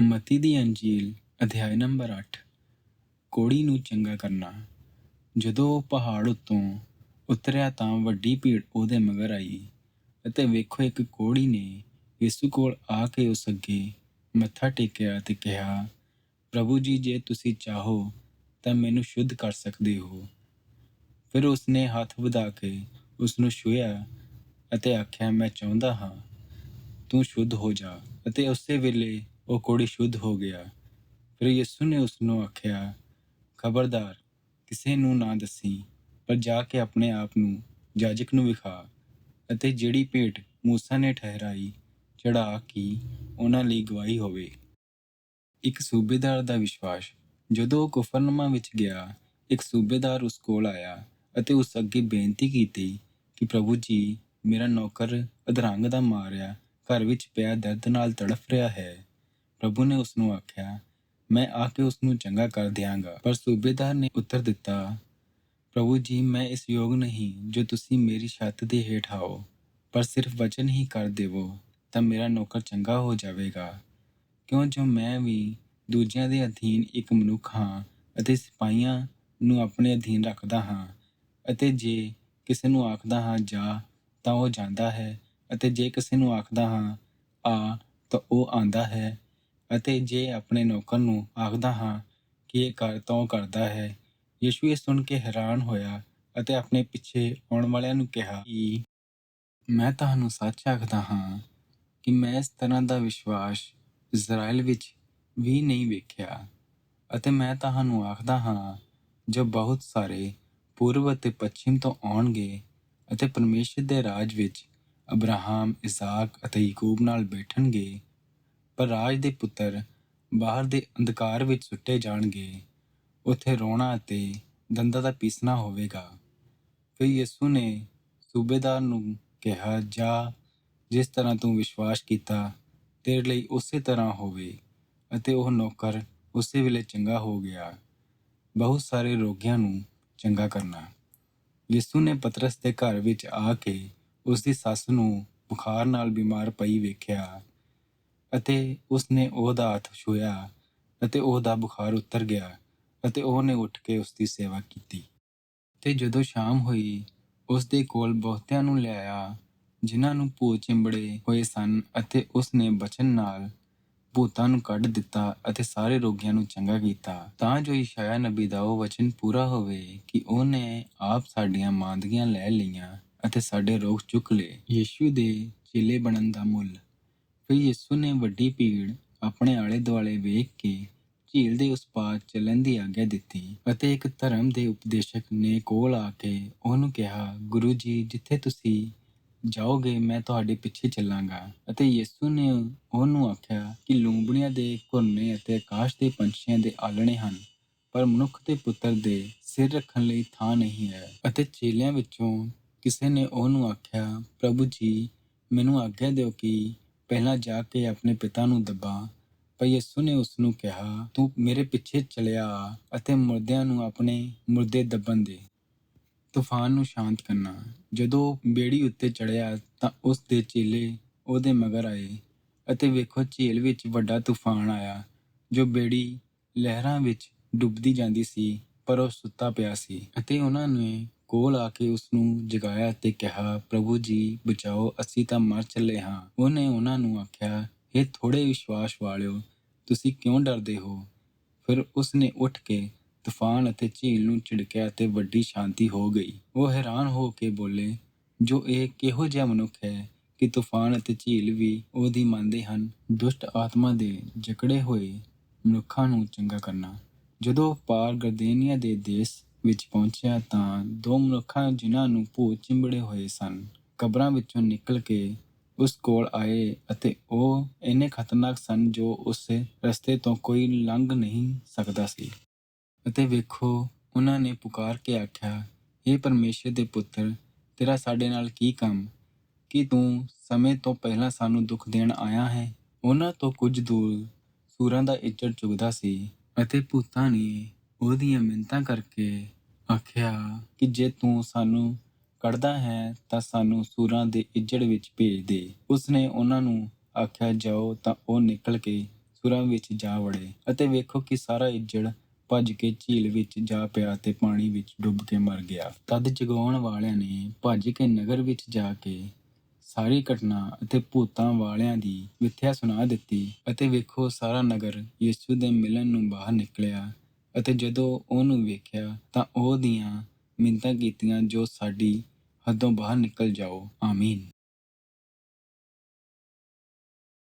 ਮਤੀ ਦੀ ਅੰਜੀਲ, ਅਧਿਆਇ ਨੰਬਰ 8 ਕੋੜੀ ਨੂੰ ਚੰਗਾ ਕਰਨਾ। ਜਦੋਂ ਉਹ ਪਹਾੜ ਉੱਤੋਂ ਉਤਰਿਆ ਤਾਂ ਵੱਡੀ ਭੀੜ ਉਹਦੇ ਮਗਰ ਆਈ ਅਤੇ ਵੇਖੋ ਇੱਕ ਕੋੜੀ ਨੇ ਯਿਸੂ ਕੋਲ ਆ ਕੇ ਉਸ ਅੱਗੇ ਮੱਥਾ ਟੇਕਿਆ ਤੇ ਕਿਹਾ, ਪ੍ਰਭੂ ਜੀ, ਜੇ ਤੁਸੀਂ ਚਾਹੋ ਤਾਂ ਮੈਨੂੰ ਸ਼ੁੱਧ ਕਰ ਸਕਦੇ ਹੋ। ਫਿਰ ਉਸਨੇ ਹੱਥ ਵਧਾ ਕੇ ਉਸ ਨੂੰ ਛੂਹਿਆ ਅਤੇ ਆਖਿਆ, ਮੈਂ ਚਾਹੁੰਦਾ ਹਾਂ ਤੂੰ ਸ਼ੁੱਧ ਹੋ ਜਾ। ਅਤੇ ਉਸੇ ਵੇਲੇ ਉਹ ਕੋੜੀ ਸ਼ੁੱਧ ਹੋ ਗਿਆ। ਫਿਰ ਯਿਸੂ ਨੇ ਉਸ ਨੂੰ ਆਖਿਆ, ਖਬਰਦਾਰ, ਕਿਸੇ ਨੂੰ ਨਾ ਦੱਸੀ, ਪਰ ਜਾ ਕੇ ਆਪਣੇ ਆਪ ਨੂੰ ਜਾਜਕ ਨੂੰ ਵਿਖਾ ਅਤੇ ਜਿਹੜੀ ਭੇਟ ਮੂਸਾ ਨੇ ਠਹਿਰਾਈ, ਚੜਾ ਕਿ ਉਹਨਾਂ ਲਈ ਗਵਾਹੀ ਹੋਵੇ। ਇੱਕ ਸੂਬੇਦਾਰ ਦਾ ਵਿਸ਼ਵਾਸ। ਜਦੋਂ ਉਹ ਕੁਫਰਨਮਾ ਵਿੱਚ ਗਿਆ, ਇੱਕ ਸੂਬੇਦਾਰ ਉਸ ਕੋਲ ਆਇਆ ਅਤੇ ਉਸ ਅੱਗੇ ਬੇਨਤੀ ਕੀਤੀ ਕਿ, ਪ੍ਰਭੂ ਜੀ, ਮੇਰਾ ਨੌਕਰ ਅਧਰੰਗ ਦਾ ਮਾਰਿਆ, ਘਰ ਵਿੱਚ ਪਿਆ ਦਰਦ ਨਾਲ ਤੜਫ ਰਿਹਾ ਹੈ। ਪ੍ਰਭੂ ਨੇ ਉਸ ਨੂੰ ਆਖਿਆ, ਮੈਂ ਆ ਕੇ ਉਸ ਨੂੰ ਚੰਗਾ ਕਰ ਦਿਆਂਗਾ। ਪਰ ਸੂਬੇਦਾਰ ਨੇ ਉੱਤਰ ਦਿੱਤਾ, ਪ੍ਰਭੂ ਜੀ, ਮੈਂ ਇਸ ਯੋਗ ਨਹੀਂ ਜੋ ਤੁਸੀਂ ਮੇਰੀ ਛੱਤ ਦੇ ਹੇਠ ਆਓ, ਪਰ ਸਿਰਫ ਵਚਨ ਹੀ ਕਰ ਦੇਵੋ, ਤਾਂ ਮੇਰਾ ਨੌਕਰ ਚੰਗਾ ਹੋ ਜਾਵੇਗਾ। ਕਿਉਂ ਜੋ ਮੈਂ ਵੀ ਦੂਜਿਆਂ ਦੇ ਅਧੀਨ ਇੱਕ ਮਨੁੱਖ ਹਾਂ ਅਤੇ ਸਿਪਾਹੀਆਂ ਨੂੰ ਆਪਣੇ ਅਧੀਨ ਰੱਖਦਾ ਹਾਂ ਅਤੇ ਜੇ ਕਿਸੇ ਨੂੰ ਆਖਦਾ ਹਾਂ, ਜਾ, ਤਾਂ ਉਹ ਜਾਂਦਾ ਹੈ ਅਤੇ ਜੇ ਕਿਸੇ ਨੂੰ ਆਖਦਾ ਹਾਂ, ਆ, ਤਾਂ ਉਹ ਆਂਦਾ ਹੈ ਅਤੇ ਜੇ ਆਪਣੇ ਨੌਕਰ ਨੂੰ ਆਖਦਾ ਹਾਂ ਕਿ ਇਹ ਕਰ ਤਾਂ ਉਹ ਕਰਦਾ ਹੈ, ਯਿਸੂ ਇਹ ਸੁਣ ਕੇ ਹੈਰਾਨ ਹੋਇਆ ਅਤੇ ਆਪਣੇ ਪਿੱਛੇ ਆਉਣ ਵਾਲਿਆਂ ਨੂੰ ਕਿਹਾ ਕਿ ਮੈਂ ਤੁਹਾਨੂੰ ਸੱਚ ਆਖਦਾ ਹਾਂ ਕਿ ਮੈਂ ਇਸ ਤਰ੍ਹਾਂ ਦਾ ਵਿਸ਼ਵਾਸ ਇਜ਼ਰਾਈਲ ਵਿੱਚ ਵੀ ਨਹੀਂ ਵੇਖਿਆ ਅਤੇ ਮੈਂ ਤੁਹਾਨੂੰ ਆਖਦਾ ਹਾਂ, ਜੋ ਬਹੁਤ ਸਾਰੇ ਪੂਰਬ ਅਤੇ ਪੱਛਮ ਤੋਂ ਆਉਣਗੇ ਅਤੇ ਪਰਮੇਸ਼ਰ ਦੇ ਰਾਜ ਵਿੱਚ ਅਬਰਾਹਮ, ਇਸਾਕ ਅਤੇ ਯਾਕੂਬ ਨਾਲ ਬੈਠਣਗੇ ਪਰ ਰਾਜ ਦੇ ਪੁੱਤਰ ਬਾਹਰ ਦੇ ਅੰਧਕਾਰ ਵਿੱਚ ਸੁੱਟੇ ਜਾਣਗੇ। ਉੱਥੇ ਰੋਣਾ ਅਤੇ ਦੰਦਾਂ ਦਾ ਪੀਸਣਾ ਹੋਵੇਗਾ। ਫਿਰ ਯਿਸੂ ਨੇ ਸੂਬੇਦਾਰ ਨੂੰ ਕਿਹਾ, ਜਾ, ਜਿਸ ਤਰ੍ਹਾਂ ਤੂੰ ਵਿਸ਼ਵਾਸ ਕੀਤਾ, ਤੇਰੇ ਲਈ ਉਸੇ ਤਰ੍ਹਾਂ ਹੋਵੇ ਅਤੇ ਉਹ ਨੌਕਰ ਉਸੇ ਵੇਲੇ ਚੰਗਾ ਹੋ ਗਿਆ। ਬਹੁਤ ਸਾਰੇ ਰੋਗੀਆਂ ਨੂੰ ਚੰਗਾ ਕਰਨਾ। ਯਿਸੂ ਨੇ ਪਤਰਸ ਦੇ ਘਰ ਵਿੱਚ ਆ ਕੇ ਉਸ ਦੀ ਸੱਸ ਨੂੰ ਬੁਖਾਰ ਨਾਲ ਬਿਮਾਰ ਪਈ ਵੇਖਿਆ। ਅਤੇ ਉਸ ਨੇ ਉਹਦਾ ਹੱਥ ਛੂਇਆ ਅਤੇ ਉਹਦਾ ਬੁਖਾਰ ਉਤਰ ਗਿਆ ਅਤੇ ਉਹਨੇ ਉੱਠ ਕੇ ਉਸ ਦੀ ਸੇਵਾ ਕੀਤੀ। ਤੇ ਜਦੋਂ ਸ਼ਾਮ ਹੋਈ ਉਸ ਦੇ ਕੋਲ ਬਹੁਤਿਆਂ ਨੂੰ ਲਿਆਇਆ ਜਿਨ੍ਹਾਂ ਨੂੰ ਭੂਤ ਚਿੰਬੜੇ ਹੋਏ ਸਨ ਅਤੇ ਉਸ ਨੇ ਬਚਨ ਨਾਲ ਭੂਤਾਂ ਨੂੰ ਕੱਢ ਦਿੱਤਾ ਅਤੇ ਸਾਰੇ ਰੋਗੀਆਂ ਨੂੰ ਚੰਗਾ ਕੀਤਾ। ਤਾਂ ਜੋ ਇਸ਼ਾਇਆ ਨਬੀ ਦਾ ਉਹ ਵਚਨ ਪੂਰਾ ਹੋਵੇ ਕਿ ਉਹਨੇ ਆਪ ਸਾਡੀਆਂ ਮਾਂਦਗੀਆਂ ਲੈ ਲਈਆਂ ਅਤੇ ਸਾਡੇ ਰੋਗ ਚੁੱਕ ਲਏ। ਯੀਸ਼ੂ ਦੇ ਚੇਲੇ ਬਣਨ ਦਾ ਮੁੱਲ ਫਿਰ ਯਿਸੂ ਨੇ ਵੱਡੀ ਭੀੜ ਆਪਣੇ ਆਲੇ ਦੁਆਲੇ ਵੇਖ ਕੇ ਝੀਲ ਦੇ ਉਸ ਪਾਰ ਚੱਲਣ ਦੀ ਆਗਿਆ ਦਿੱਤੀ ਅਤੇ ਇੱਕ ਧਰਮ ਦੇ ਉਪਦੇਸ਼ਕ ਨੇ ਕੋਲ ਆ ਕੇ ਉਹਨੂੰ ਕਿਹਾ, ਗੁਰੂ ਜੀ, ਜਿੱਥੇ ਤੁਸੀਂ ਜਾਓਗੇ, ਮੈਂ ਤੁਹਾਡੇ ਪਿੱਛੇ ਚੱਲਾਂਗਾ। ਅਤੇ ਯਿਸੂ ਨੇ ਉਹਨੂੰ ਆਖਿਆ ਕਿ ਲੂੰਬੜੀਆਂ ਦੇ ਘੁਰਨੇ ਅਤੇ ਆਕਾਸ਼ ਦੇ ਪੰਛੀਆਂ ਦੇ ਆਲਣੇ ਹਨ, ਪਰ ਮਨੁੱਖ ਦੇ ਪੁੱਤਰ ਦੇ ਸਿਰ ਰੱਖਣ ਲਈ ਥਾਂ ਨਹੀਂ ਹੈ। ਅਤੇ ਚੇਲਿਆਂ ਵਿੱਚੋਂ ਕਿਸੇ ਨੇ ਉਹਨੂੰ ਆਖਿਆ, ਪ੍ਰਭੂ ਜੀ, ਮੈਨੂੰ ਆਗਿਆ ਦਿਓ ਕਿ ਪਹਿਲਾਂ ਜਾ ਕੇ ਆਪਣੇ ਪਿਤਾ ਨੂੰ ਦੱਬਾ, ਪਰ ਯਿਸੂ ਨੇ ਉਸ ਨੂੰ ਕਿਹਾ, ਤੂੰ ਮੇਰੇ ਪਿੱਛੇ ਚਲਿਆ ਆ ਅਤੇ ਮੁਰਦਿਆਂ ਨੂੰ ਆਪਣੇ ਮੁਰਦੇ ਦੱਬਣ ਦੇ। ਤੂਫਾਨ ਨੂੰ ਸ਼ਾਂਤ ਕਰਨਾ। ਜਦੋਂ ਬੇੜੀ ਉੱਤੇ ਚੜਿਆ ਤਾਂ ਉਸ ਦੇ ਚੇਲੇ ਉਹਦੇ ਮਗਰ ਆਏ ਅਤੇ ਵੇਖੋ ਝੀਲ ਵਿੱਚ ਵੱਡਾ ਤੂਫਾਨ ਆਇਆ, ਜੋ ਬੇੜੀ ਲਹਿਰਾਂ ਵਿੱਚ ਡੁੱਬਦੀ ਜਾਂਦੀ ਸੀ, ਪਰ ਉਹ ਸੁੱਤਾ ਪਿਆ ਸੀ ਅਤੇ ਉਹਨਾਂ ਨੇ ਕੋਲ ਆ ਕੇ ਉਸ ਨੂੰ ਜਗਾਇਆ ਅਤੇ ਕਿਹਾ, ਪ੍ਰਭੂ ਜੀ, ਬਚਾਓ, ਅਸੀਂ ਤਾਂ ਮਰ ਚੱਲੇ ਹਾਂ। ਉਹਨੇ ਉਹਨਾਂ ਨੂੰ ਆਖਿਆ ਇਹ ਥੋੜੇ ਵਿਸ਼ਵਾਸ ਵਾਲਿਓ, ਤੁਸੀਂ ਕਿਉਂ ਡਰਦੇ ਹੋ? ਫਿਰ ਉਸ ਨੇ ਉੱਠ ਕੇ ਤੂਫਾਨ ਅਤੇ ਝੀਲ ਨੂੰ ਝਿੜਕਿਆ ਤੇ ਵੱਡੀ ਸ਼ਾਂਤੀ ਹੋ ਗਈ। ਉਹ ਹੈਰਾਨ ਹੋ ਕੇ ਬੋਲੇ, ਜੋ ਇਹ ਕਿਹੋ ਜਿਹਾ ਮਨੁੱਖ ਹੈ ਕਿ ਤੂਫਾਨ ਅਤੇ ਝੀਲ ਵੀ ਉਹਦੀ ਮੰਨਦੇ ਹਨ? ਦੁਸ਼ਟ ਆਤਮਾ ਦੇ ਜਕੜੇ ਹੋਏ ਮਨੁੱਖਾਂ ਨੂੰ ਚੰਗਾ ਕਰਨਾ। ਜਦੋਂ ਪਾਰ ਗਰਦੇਨੀਆ ਦੇ ਦੇਸ਼ ਵਿੱਚ ਪਹੁੰਚਿਆ ਤਾਂ ਦੋ ਮਨੁੱਖਾਂ ਜਿਨ੍ਹਾਂ ਨੂੰ ਭੂਤ ਚਿੰਬੜੇ ਹੋਏ ਸਨ, ਕਬਰਾਂ ਵਿੱਚੋਂ ਨਿਕਲ ਕੇ ਉਸ ਕੋਲ ਆਏ ਅਤੇ ਉਹ ਇੰਨੇ ਖਤਰਨਾਕ ਸਨ ਜੋ ਉਸ ਰਸਤੇ ਤੋਂ ਕੋਈ ਲੰਘ ਨਹੀਂ ਸਕਦਾ ਸੀ। ਅਤੇ ਵੇਖੋ, ਉਹਨਾਂ ਨੇ ਪੁਕਾਰ ਕੇ ਆਖਿਆ ਇਹ ਪਰਮੇਸ਼ਰ ਦੇ ਪੁੱਤਰ, ਤੇਰਾ ਸਾਡੇ ਨਾਲ ਕੀ ਕੰਮ? ਕੀ ਤੂੰ ਸਮੇਂ ਤੋਂ ਪਹਿਲਾਂ ਸਾਨੂੰ ਦੁੱਖ ਦੇਣ ਆਇਆ ਹੈ? ਉਹਨਾਂ ਤੋਂ ਕੁਝ ਦੂਰ ਸੂਰਾਂ ਦਾ ਇੱਜੜ ਚੁਗਦਾ ਸੀ ਅਤੇ ਭੂਤਾਂ ਨੇ ਉਹਦੀਆਂ ਮਿੰਤਾਂ ਕਰਕੇ ਆਖਿਆ ਕਿ ਜੇ ਤੂੰ ਸਾਨੂੰ ਕੱਢਦਾ ਹੈ ਤਾਂ ਸਾਨੂੰ ਸੂਰਾਂ ਦੇ ਇੱਜੜ ਵਿੱਚ ਭੇਜ ਦੇ। ਉਸਨੇ ਉਹਨਾਂ ਨੂੰ ਆਖਿਆ, ਜਾਓ ਤਾਂ ਉਹ ਨਿਕਲ ਕੇ ਸੁਰਾਂ ਵਿੱਚ ਜਾ ਵੜੇ ਅਤੇ ਵੇਖੋ ਕਿ ਸਾਰਾ ਇੱਜੜ ਭੱਜ ਕੇ ਝੀਲ ਵਿੱਚ ਜਾ ਪਿਆ ਤੇ ਪਾਣੀ ਵਿੱਚ ਡੁੱਬ ਕੇ ਮਰ ਗਿਆ। ਤਦ ਜਗਾਉਣ ਵਾਲਿਆਂ ਨੇ ਭੱਜ ਕੇ ਨਗਰ ਵਿੱਚ ਜਾ ਕੇ ਸਾਰੀ ਘਟਨਾ ਅਤੇ ਭੂਤਾਂ ਵਾਲਿਆਂ ਦੀ ਮਿੱਥਿਆ ਸੁਣਾ ਦਿੱਤੀ ਅਤੇ ਵੇਖੋ ਸਾਰਾ ਨਗਰ ਯਿਸੂ ਦੇ ਮਿਲਣ ਨੂੰ ਬਾਹਰ ਨਿਕਲਿਆ ਅਤੇ ਜਦੋਂ ਉਹਨੂੰ ਵੇਖਿਆ ਤਾਂ ਉਹਦੀਆਂ ਮਿੰਨਤਾਂ ਕੀਤੀਆਂ ਜੋ ਸਾਡੀ ਹੱਦੋਂ ਬਾਹਰ ਨਿਕਲ ਜਾਓ। ਆਮੀਨ।